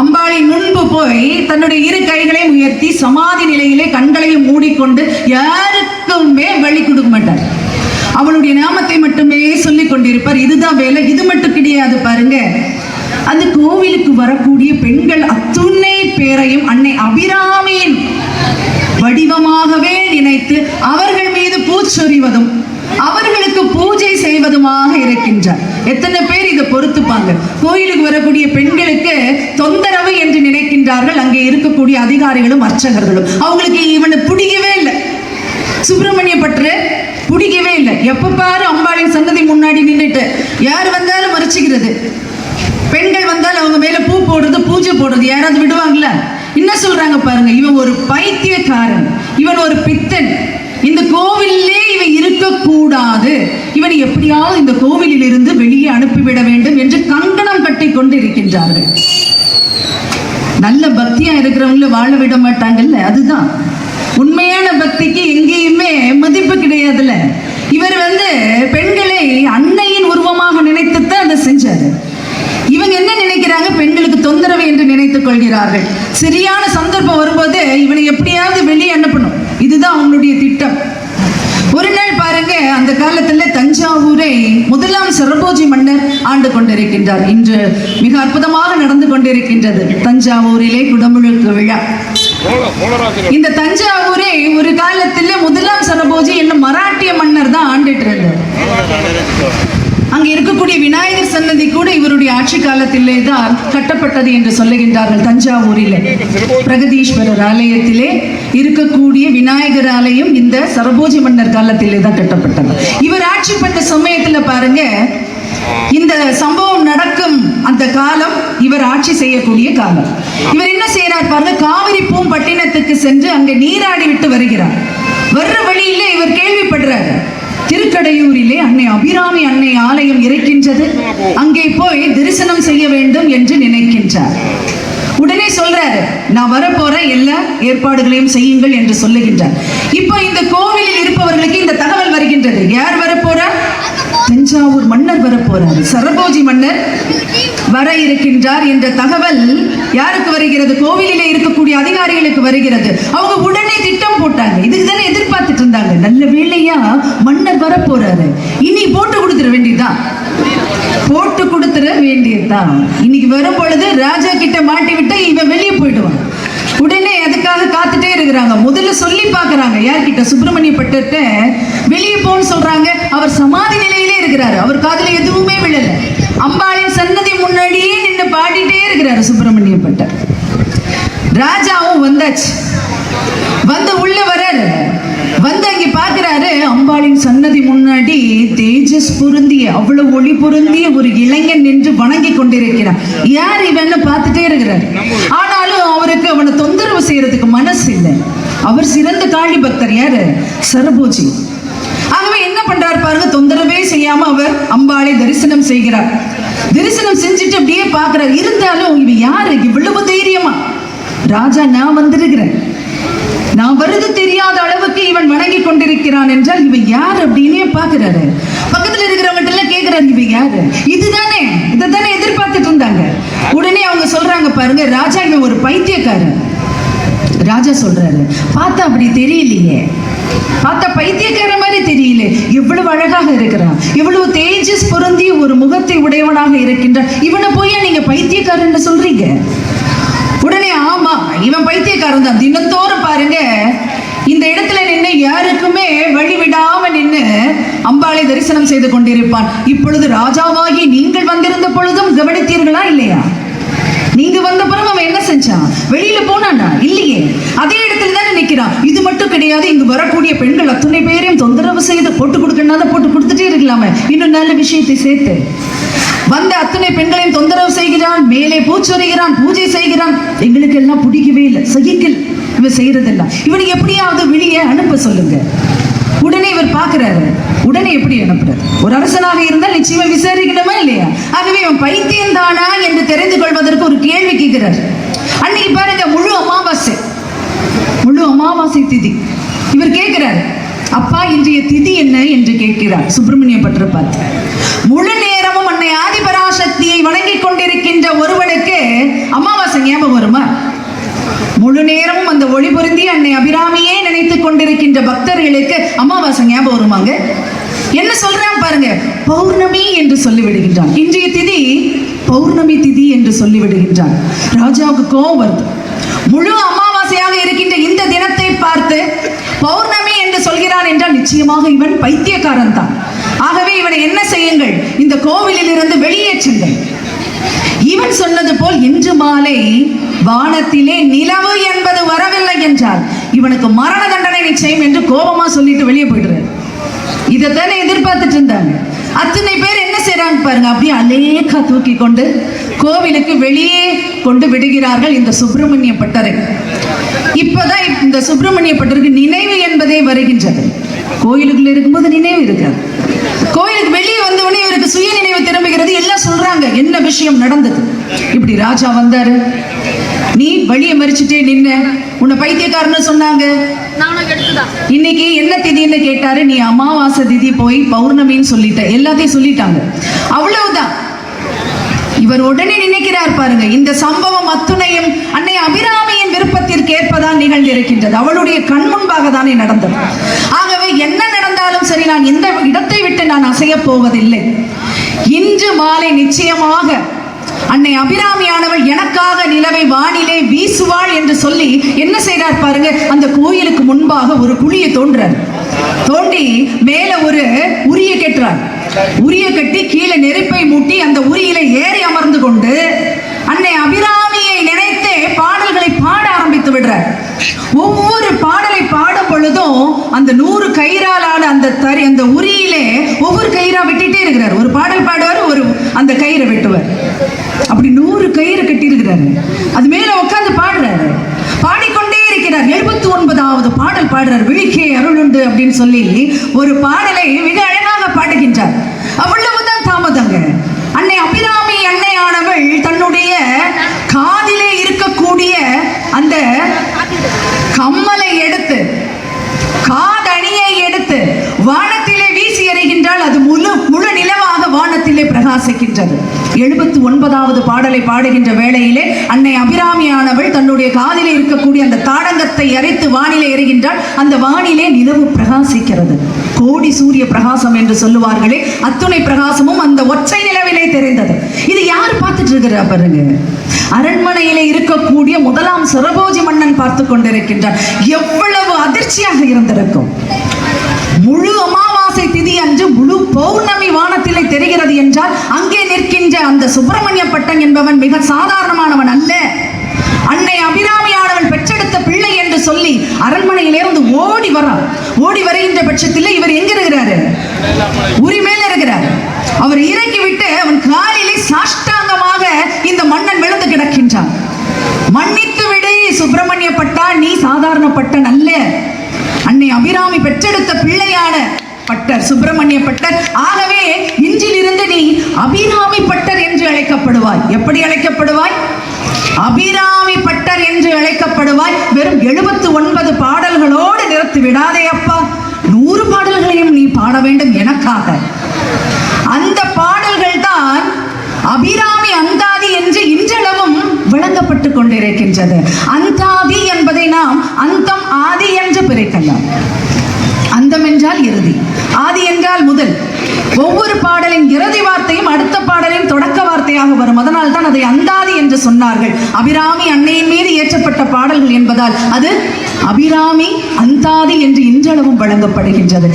அம்பாளை முன்பு போய் தன்னுடைய இரு கைகளையும் உயர்த்தி சமாதி நிலையிலே கண்களையும் மூடிக்கொண்டு யாருக்குமே வழி கொடுக்க மாட்டார். அவளுடைய நாமத்தை மட்டுமே சொல்லிக் கொண்டிருப்பார். இதுதான் வேலை. இது மட்டும் கிடையாது பாருங்க. அந்த கோவிலுக்கு வரக்கூடிய பெண்கள் அத்துணை பேரையும் அன்னை அபிராமியின் வடிவமாகவே நினைத்து அவர்கள் மீது பூச்சொறிவதும் அவர்களுக்கு பூஜை செய்வதுமாக இருக்கின்றார். எத்தனை பேர் இதை பொறுத்துப்பாங்க? கோயிலுக்கு வரக்கூடிய பெண்களுக்கு தொந்தரவு என்று நினைக்கின்றார்கள். அங்கே இருக்கக்கூடிய அதிகாரிகளும் அர்ச்சகர்களும். அவங்களுக்கு இவனை பிடிக்கவே இல்லை. சுப்பிரமணிய பற்று பிடிக்கவே இல்லை. எப்ப பாரு அம்பாளின் சன்னதி முன்னாடி நின்றுட்டு யார் வந்தாலும் மறைச்சிக்கிறது. பெண்கள் வந்தால் அவங்க மேல பூ போடுறது பூஜை போடுறது யாராவது விடுவாங்களா என்ன சொல்றாங்க பாருங்க இவன் ஒரு பைத்தியக்காரன். இவன் ஒரு பித்தன் இந்த கோவிலே இவன் இருக்கக்கூடாது இவனை எப்படியாவது இந்த கோவிலில் இருந்து வெளியே அனுப்பிவிட வேண்டும் என்று கங்கணம் கட்டி கொண்டு இருக்கின்றார்கள் நல்ல பக்தியா இருக்கிறவங்கள வாழ விட மாட்டாங்கல்ல? அதுதான். உண்மையான பக்திக்கு எங்கேயுமே மதிப்பு கிடையாதுல்ல. இவர் வந்து பெண்களை அன்னையின் உருவமாக நினைத்துத்தான் அதை செஞ்சாரு. இவங்க என்ன நினைக்கிறாங்க? பெண்களுக்கு தொந்தரவு என்று நினைத்துக் கொள்கிறார்கள். சரியான சந்தர்ப்பம் வரும்போது இவனை எப்படியாவது வெளியே அனுப்பணும். இதுதான் அவங்களுடைய திட்டம். நாள் பாருங்க அந்த காலத்துல தஞ்சாவூரை முதலாம் சரபோஜி மன்னர் ஆண்டு கொண்டிருக்கின்றார். இன்று மிக அற்புதமாக நடந்து கொண்டிருக்கின்றது தஞ்சாவூரிலே குடமுழுக்கு விழா. இந்த தஞ்சாவூரை ஒரு காலத்துல முதலாம் சரபோஜி என்னும் மராட்டிய மன்னர் தான் ஆண்டுட்டு இருந்தார் அங்க இருக்கக்கூடிய விநாயகர் சன்னதி கூட ஆட்சி காலத்திலே தான் கட்டப்பட்டது என்று சொல்லுகின்றார்கள் தஞ்சாவூரிலே. பிரகதீஸ்வரர் ஆலயத்திலே இருக்கக்கூடிய விநாயகர் ஆலயம் இந்த சரபோஜி மன்னர் காலத்திலே தான் கட்டப்பட்டது. இவர் ஆட்சி பண்ண சமயத்துல பாருங்க இந்த சம்பவம் நடக்கும் அந்த காலம் இவர் ஆட்சி செய்யக்கூடிய காலம். இவர் என்ன செய்யறார் பாருங்க காவிரி பூம்பட்டினத்துக்கு சென்று அங்க நீராடி விட்டு வருகிறார். வர்ற வழியில இவர் கேள்விப்படுறாரு. திருக்கடையூரிலே அன்னை அபிராமி அன்னை ஆலயம் இருக்கின்றது. அங்கே போய் தரிசனம் செய்ய வேண்டும் என்று நினைக்கின்றார். உடனே சொல்றாரு நான் வரப்போற எல்லா ஏற்பாடுகளையும் செய்யுங்கள் என்று சொல்லுகின்றார். இப்போ இந்த கோவிலில் இருப்பவர்களுக்கு இந்த தகவல் வருகின்றது. யார் வரப்போறார் தஞ்சாவூர் மன்னர் வரப்போறார். சரபோஜி மன்னர். வர இருக்கின்றார் என்ற தகவல் யாருக்கு வருகிறது? கோவிலிலே இருக்கக்கூடிய அதிகாரிகளுக்கு வருகிறது. அவங்க உடனே திட்டம் போட்டாங்க. இதுக்கு தானே எதிர்பார்த்துட்டு இருந்தாங்க. நல்ல வேலையா மன்னர் வர போறாரு. இனி போட்டு கொடுத்துட வேண்டியதுதான் போட்டு கொடுத்துட வேண்டியதுதான் இன்னைக்கு வரும் பொழுது ராஜா கிட்ட மாட்டி விட்டா இவன் வெளியே போயிடுவான். உடனே அதுக்காக காத்துட்டே இருக்கிறாங்க. முதல்ல சொல்லி பாக்குறாங்க யார்கிட்ட? சுப்பிரமணிய பட்டர்கிட்ட வெளியே போன்னு சொல்றாங்க. அவர் சமாதி நிலை இருக்கிறாரு. அவர் காதல எதுவுமே விழல. அம்பாளின் சன்னதி முன்னாடியே நின்று பாடிட்டே இருக்கிறாரு சுப்பிரமணிய பட்டர் ராஜாவும் வந்தாச்சு. வந்து உள்ள வராரு. வந்து அங்கே பார்க்கிறாரு அம்பாளின் சன்னதி முன்னாடி தேஜஸ் பொருந்திய அவ்வளவு ஒளி பொருந்திய ஒரு இளைஞன் நின்று வணங்கி கொண்டிருக்கிறார். யார் இவன்னு பார்த்துட்டே இருக்கிறார். ஆனாலும் அவருக்கு அவனை தொந்தரவு செய்யறதுக்கு மனசு இல்லை அவர் சிறந்த காளி பக்தர் யாரு? சரபோஜி. பண்றார் பாருங்க தொந்தரவே செய்யாம அவர் அம்பாளை தரிசனம் செய்கிறார். தரிசனம் செஞ்சுட்டு அப்படியே பாக்குறார் இருந்தாலும் இவ யாரு? இவ்வளவு தைரியமா? ராஜா நான் வந்திருக்கிறேன். நான் வருது தெரியாத அளவுக்கு இவன் வணங்கி கொண்டிருக்கிறான் என்றால் இவன் யார் அப்படின்னே பாக்குறாரு பக்கத்துல இருக்கிறவங்க எல்லாம் கேட்கிறாரு இவன் யாரு? இதுதானே இதை தானே எதிர்பார்த்துட்டு இருந்தாங்க. உடனே அவங்க சொல்றாங்க பாருங்க ராஜா இவன் ஒரு பைத்தியக்காரன். ராஜா சொல்றாரு. பார்த்தா அப்படி தெரியலையே. பார்த்தா பைத்தியக்கார மாதிரி தெரியல. எவ்வளவு அழகாக இருக்கிறான். எவ்வளவு தேஜஸ் பொருந்திய ஒரு முகத்தை உடையவனாக இருக்கின்றான். இவனை போய் நீங்க பைத்தியக்காரன் சொல்றீங்க? உடனே ஆமா இவன் பைத்தியக்காரன் தான். தினந்தோறும் பாருங்க. இந்த இடத்துல நின்று யாருக்குமே வழிவிடாம நின்று அம்பாளை தரிசனம் செய்து கொண்டிருப்பான். இப்பொழுது ராஜாவாகி நீங்கள் வந்திருந்த பொழுதும் கவனித்தீர்களா இல்லையா? நீங்க வந்த பிறகு அவன் என்ன செஞ்சான்? வெளியில போனானா? இல்லையே. அதே இடத்துல தானே நிக்கிறான் இது மட்டும் கிடையாது இங்கு வரக்கூடிய பெண்கள் அத்தனை பேரையும் தொந்தரவு செய்து போட்டு கொடுக்கணும் போட்டு கொடுத்துட்டே இருக்கலாமே. இன்னும் நல்ல விஷயத்தை சேர்த்து. வந்த அத்தனை பெண்களையும் தொந்தரவு செய்கிறான் மேலே பூச்சொறிகிறான் பூஜை செய்கிறான். எங்களுக்கு எல்லாம் பிடிக்கவே இல்லை. சகிக்கல். இவன் செய்யறதெல்லாம் இவனுக்கு எப்படியாவது வெளியே அனுப்ப சொல்லுங்க. உடனே இவர் பாக்குறாரு உடனே எப்படி அனுப்புறது? ஒரு அரசனாக இருந்தால் நிச்சயமா விசாரிக்கணுமா இல்லையா? ஆகவே இவன் பைத்தியம் தானா என்று தெரிந்து கொள்வதற்கு ஒரு கேள்வி கேட்கிறார். அன்னைக்கு பாருங்க முழு அமாவாசை. முழு அமாவாசை திதி. இவர் கேட்கிறார் அப்பா இன்றைய திதி என்ன? என்று கேட்கிறார். சுப்பிரமணிய பற்று பார்த்து முழு நேரமும் அன்னை ஆதிபராசக்தியை வணங்கிக் கொண்டிருக்கின்ற ஒருவனுக்கு அமாவாசை ஞாபகம் வருமா? முழு நேரமும் அந்த ஒளி பொருந்தி அன்னை அபிராமியே நினைத்துக் கொண்டிருக்கின்ற பக்தர்களுக்கு அமாவாசை ஞாபகம் வருமாங்க? என்ன சொல்றான் பாருங்க? பௌர்ணமி என்று சொல்லி விடுகின்றான் இன்றைய திதி பௌர்ணமி திதி என்று சொல்லி விடுகின்றான் ராஜாவுக்கு கோபம் வருது. முழு அமாவாசையாக இருக்கின்ற இந்த தினத்தை பார்த்து பௌர்ணமி என்று சொல்கிறான் என்றால் நிச்சயமாக இவன் பைத்தியக்காரன் தான். ஆகவே இவனை என்ன செய்யுங்கள்? இந்த கோவிலில் இருந்து வெளியேற்றுங்கள் இவன் சொன்னது போல் இன்று மாலை வானத்திலே நிலவு என்பது வரவில்லை என்றால் இவனுக்கு மரண தண்டனை நிச்சயம் என்று கோபமா சொல்லிட்டு வெளியே போயிடுறாரு. இதைத்தானே எதிர்பார்த்துட்டு இருந்தாங்க அத்தனை பேர் என்ன செய்யறாங்க பாருங்க அப்படியே அலேக்கா தூக்கி கொண்டு கோவிலுக்கு வெளியே கொண்டு விடுகிறார்கள் இந்த சுப்பிரமணிய பட்டரை. இப்பதான் இந்த சுப்பிரமணிய பட்டருக்கு நினைவு என்பதே வருகின்றது. கோயிலுக்குள்ள இருக்கும்போது நினைவு இருக்காது. கோயிலுக்கு வெளியே வந்தவொடனே இவருக்கு சுய நினைவு திரும்புகிறது. எல்லாம் சொல்றாங்க என்ன விஷயம் நடந்தது? இப்படி ராஜா வந்தாரு. வழியை மறிச்சுட்டே நின்ன. உன்னை பைத்தியக்காரன்னு சொன்னாங்க. இன்னைக்கு என்ன திதின்னு கேட்டாரு? நீ அமாவாசை திதி போய் பௌர்ணமின்னு சொல்லிட்ட. எல்லாத்தையும் சொல்லிட்டாங்க. அவ்வளவுதான். இவர் உடனே நினைக்கிறார் பாருங்க. இந்த சம்பவம் அத்துணையும் அன்னை அபிராமியின் விருப்பத்திற்கு ஏற்பதான் நிகழ்ந்திருக்கின்றது. அவளுடைய கண் முன்பாக தானே நடந்தது. ஆகவே என்ன நடந்தாலும் சரி நான் இந்த இடத்தை விட்டு நான் அசையப் போவதில்லை. இன்று மாலை நிச்சயமாக அன்னை அபிராமியானவள் எனக்காக நிலவை வானிலே வீசுவாள் என்று சொல்லி என்ன செய்றார் பாருங்க? அந்த கோயிலுக்கு முன்பாக ஒரு குழியை தோன்றார். தோண்டி மேல ஒரு உரிய கெட்டுறார். உரிய கட்டி கீழே நெருப்பை மூட்டி அந்த உரியில ஏறி அமர்ந்து கொண்டு அன்னை அபிராமி நினைத்தே பாடல்களை பாட ஆரம்பித்து விடுறார் ஒவ்வொரு பாடலை பாடும் பொழுதும் அந்த நூறு கயிறாலான அந்த தறி அந்த உரியிலே ஒவ்வொரு கயிறா வெட்டிட்டே இருக்கிறார். ஒரு பாடல் பாடுவார் ஒரு அந்த கயிறை வெட்டுவார். அப்படி நூறு கயிறு கட்டியிருக்கிறாரு. அது மேல உட்கார்ந்து பாடுறாரு. பாடிக்கொண்டே இருக்கிறார். எழுபத்தி ஒன்பதாவது பாடல் பாடுறார். விழிக்கே அருளுண்டு அப்படின்னு சொல்லி ஒரு பாடலை மிக அழகாக பாடுகின்றார். அவ்வளவுதான் தாமதங்க. அன்னை அபிராமி அன்னையானவள் தன்னுடைய காதிலே இருக்கக்கூடிய அந்த கம்மலை எடுத்து காதணியை எடுத்து வானத்திலே வீசி எறிகின்றால் அது முழு முழு நிலவாக வானத்திலே பிரகாசிக்கின்றது. எழுபத்தி ஒன்பதாவது பாடலை பாடுகின்ற வேளையிலே அன்னை அபிராமியானவள் தன்னுடைய காதிலே இருக்கக்கூடிய அந்த தாடங்கத்தை அரைத்து வானிலே எறிகின்றால் அந்த வானிலே நிலவு பிரகாசிக்கிறது. கோடி சூரிய பிரகாசம் என்று சொல்லுவார்களே அத்துணை பிரகாசமும் அந்த ஒற்றை நிலவிலே தெரிந்தது. இது யார் பார்த்துட்டு இருக்கிறா பாருங்க? அரண்மனையிலே இருக்கக்கூடிய முதலாம் சரபோஜி மன்னன் பார்த்து கொண்டிருக்கின்றார். எவ்வளவு அதிர்ச்சியாக இருந்திருக்கும். முழு அமாவாசை திதி அன்று முழு பௌர்ணமி வானத்திலே தெரிகிறது என்றால் அங்கே நிற்கின்ற அந்த சுப்பிரமணிய பட்டன் என்பவன் மிக சாதாரணமானவன் அல்ல. அன்னை அபிராமியானவள் பெற்றெடுத்த பிள்ளை என்று சொல்லி அரண்மனையிலிருந்து ஓடி வரான் ஓடி வருகின்ற பட்சத்தில் இவர் எங்க இருக்கிறாரு உரி மேல இருக்கிறார் அவர் இறங்கிவிட்டு அவன் காலிலே சாஷ்டாங்கமாக இந்த மன்னன் விழுந்து கிடக்கின்றான் மன்னித்து விடு சுப்பிரமணிய பட்டா நீ சாதாரண பட்டன் அல்ல அன்னை அபிராமி பெற்றெடுத்த பிள்ளையான பட்டர் சுப்பிரமணிய பட்டர். ஆகவே இன்றிலிருந்து நீ அபிராமி பட்டர் என்று அழைக்கப்படுவாய். எப்படி அழைக்கப்படுவாய்? அபிராமி பட்டர் என்று அழைக்கப்படுவாய். வெறும் எழுபத்து ஒன்பது பாடல்களோடு நிறுத்தி விடாதே அப்பா. நூறு பாடல்களையும் நீ பாட வேண்டும் எனக்காக. அந்த பாடல்கள் தான் அபிராமி அந்தாதி விளங்கப்பட்டு கொண்டிருக்கின்றது. அந்தாதி என்பதை நாம் அந்தம் ஆதி என்று பிரிக்கலாம். அந்தம் என்றால் இறுதி. ஆதி என்றால் முதல். ஒவ்வொரு பாடலின் இறுதி வார்த்தையும் அடுத்த பாடலின் தொடக்க வார்த்தையாக வரும். அதனால் தான் அதை அந்தாதி என்று சொன்னார்கள். அபிராமி அன்னையின் மீது ஏற்றப்பட்ட பாடல்கள் என்பதால் அது அபிராமி அந்தாதி என்று இன்றளவும் வழங்கப்படுகின்றது.